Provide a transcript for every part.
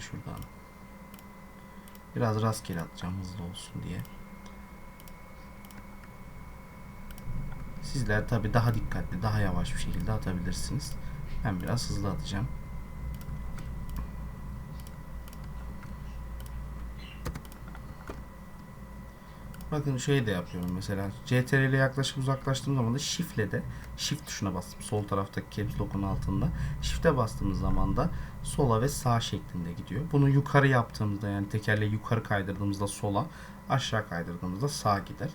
Şuradan. Biraz rastgele atacağım hızlı olsun diye. Sizler tabi daha dikkatli, daha yavaş bir şekilde atabilirsiniz. Ben biraz hızlı atacağım. Bakın şey de yapıyorum mesela CTRL ile yaklaşıp uzaklaştığım zaman da Shift'le de Shift tuşuna bastım. Sol taraftaki caps lock'un altında. Shift'e bastığımız zaman da sola ve sağ şeklinde gidiyor. Bunu yukarı yaptığımızda yani tekerleği yukarı kaydırdığımızda sola, aşağı kaydırdığımızda sağa gider.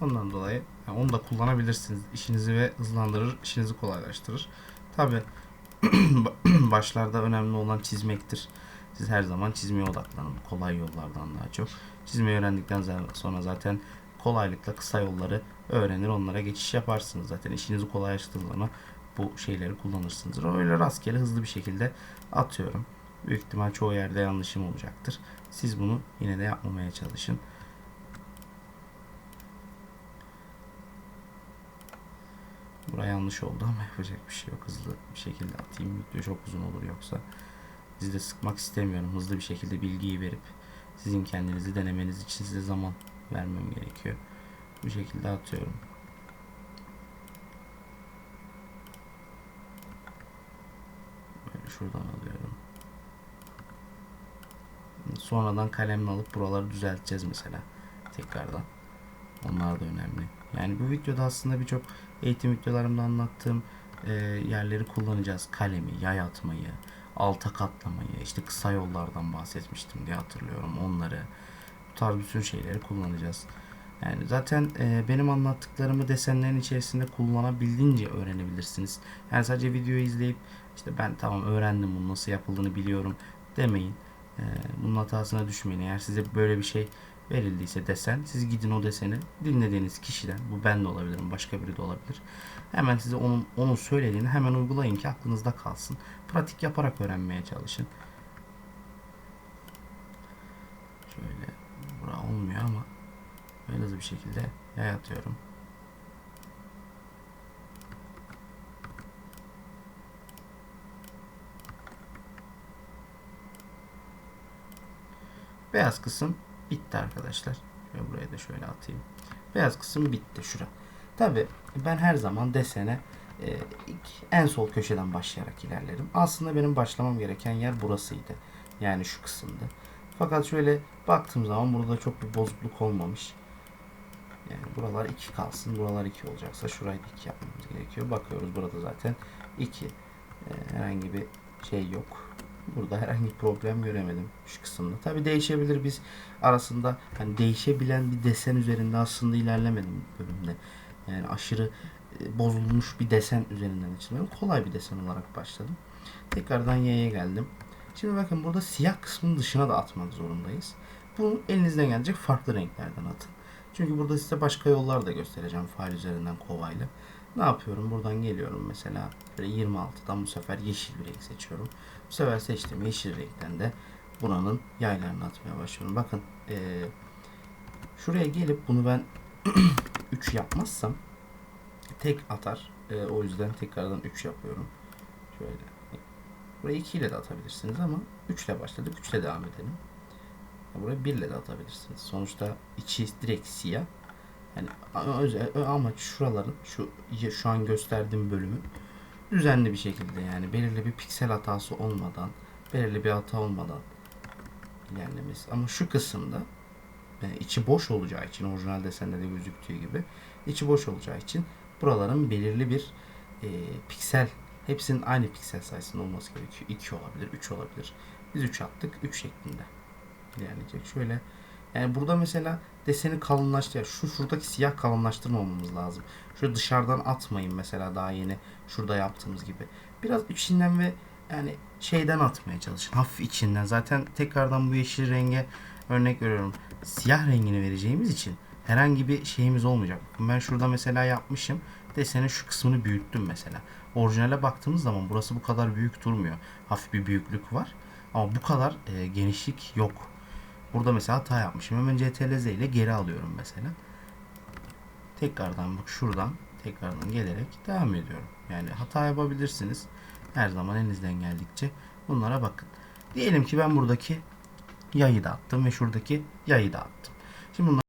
Ondan dolayı yani onu da kullanabilirsiniz. İşinizi ve hızlandırır, işinizi kolaylaştırır. Tabi başlarda önemli olan çizmektir. Siz her zaman çizmeye odaklanın. Kolay yollardan daha çok. Çizmeyi öğrendikten sonra zaten kolaylıkla kısa yolları öğrenir. Onlara geçiş yaparsınız. Zaten işinizi kolaylaştırdığı zaman bu şeyleri kullanırsınız. Öyle rastgele hızlı bir şekilde atıyorum. Büyük ihtimal çoğu yerde yanlışım olacaktır. Siz bunu yine de yapmamaya çalışın. Buraya yanlış oldu ama yapacak bir şey yok. Hızlı bir şekilde atayım. Video çok uzun olur yoksa. Sizi de sıkmak istemiyorum. Hızlı bir şekilde bilgiyi verip sizin kendinizi denemeniz için size zaman vermem gerekiyor. Bu şekilde atıyorum. Böyle şuradan alıyorum. Sonradan kalemle alıp buraları düzelteceğiz mesela. Tekrardan. Onlar da önemli. Yani bu videoda aslında birçok eğitim videolarımda anlattığım e, yerleri kullanacağız. Kalemi, yay atmayı, alta katlamayı, işte kısa yollardan bahsetmiştim diye hatırlıyorum onları. Bu tarz bütün şeyleri kullanacağız. Yani zaten e, benim anlattıklarımı desenlerin içerisinde kullanabildiğince öğrenebilirsiniz. Yani sadece videoyu izleyip işte ben tamam öğrendim bunu nasıl yapıldığını biliyorum demeyin. E, bunun hatasına düşmeyin. Eğer size böyle bir şey verildiyse desen siz gidin o deseni dinlediğiniz kişiden bu ben de olabilirim başka biri de olabilir. Hemen size onun, onun söylediğini hemen uygulayın ki aklınızda kalsın. Pratik yaparak öğrenmeye çalışın. Şöyle bura olmuyor ama böyle hızlı bir şekilde yay atıyorum. Beyaz kısım bitti arkadaşlar. Şöyle buraya da şöyle atayım. Beyaz kısım bitti şura. Tabi ben her zaman desene e, en sol köşeden başlayarak ilerlerim. Aslında benim başlamam gereken yer burasıydı. Yani şu kısımdı. Fakat şöyle baktığım zaman burada çok bir bozukluk olmamış. Yani buralar 2 kalsın. Buralar 2 olacaksa şurayı 2 yapmamız gerekiyor. Bakıyoruz burada zaten 2. E, herhangi bir şey yok. Burada herhangi bir problem göremedim şu kısımda. Tabi değişebilir biz arasında hani değişebilen bir desen üzerinde aslında ilerlemedim bölümde. Yani aşırı e, bozulmuş bir desen üzerinden açılmıyorum. Kolay bir desen olarak başladım. Tekrardan Y'ye geldim. Şimdi bakın burada siyah kısmın dışına da atmak zorundayız. Bunu elinizden gelecek farklı renklerden atın. Çünkü burada size başka yollar da göstereceğim fail üzerinden kovayla. Ne yapıyorum? Buradan geliyorum mesela. Böyle 26'dan bu sefer yeşil bir renk seçiyorum. Bu sefer seçtiğim yeşil renkten de buranın yaylarını atmaya başlıyorum. Bakın ee, şuraya gelip bunu ben 3 yapmazsam tek atar. E, o yüzden tekrardan 3 yapıyorum. Şöyle. Burayı 2 ile de atabilirsiniz ama 3 ile başladık. 3 ile devam edelim. Buraya 1 ile de atabilirsiniz. Sonuçta içi direkt siyah. Yani amaç şuraların şu şu an gösterdiğim bölümü düzenli bir şekilde yani belirli bir piksel hatası olmadan, belirli bir hata olmadan ilerlemesi. Ama şu kısımda yani içi boş olacağı için orijinal desende de gözüktüğü gibi içi boş olacağı için buraların belirli bir e, piksel hepsinin aynı piksel sayısında olması gerekiyor. 2 olabilir, 3 olabilir. Biz 3 attık. 3 şeklinde ilerleyecek. Şöyle yani burada mesela deseni kalınlaştır. Şu şuradaki siyah kalınlaştırmamamız lazım. Şöyle dışarıdan atmayın mesela daha yeni şurada yaptığımız gibi. Biraz içinden ve yani şeyden atmaya çalışın. Hafif içinden. Zaten tekrardan bu yeşil renge örnek veriyorum. Siyah rengini vereceğimiz için herhangi bir şeyimiz olmayacak. Ben şurada mesela yapmışım. Desenin şu kısmını büyüttüm mesela. Orijinale baktığımız zaman burası bu kadar büyük durmuyor. Hafif bir büyüklük var. Ama bu kadar e, genişlik yok. Burada mesela hata yapmışım. Hemen CTRL Z ile geri alıyorum mesela. Tekrardan bak şuradan tekrardan gelerek devam ediyorum. Yani hata yapabilirsiniz. Her zaman elinizden geldikçe bunlara bakın. Diyelim ki ben buradaki yayı da attım ve şuradaki yayı da attım. Şimdi bunları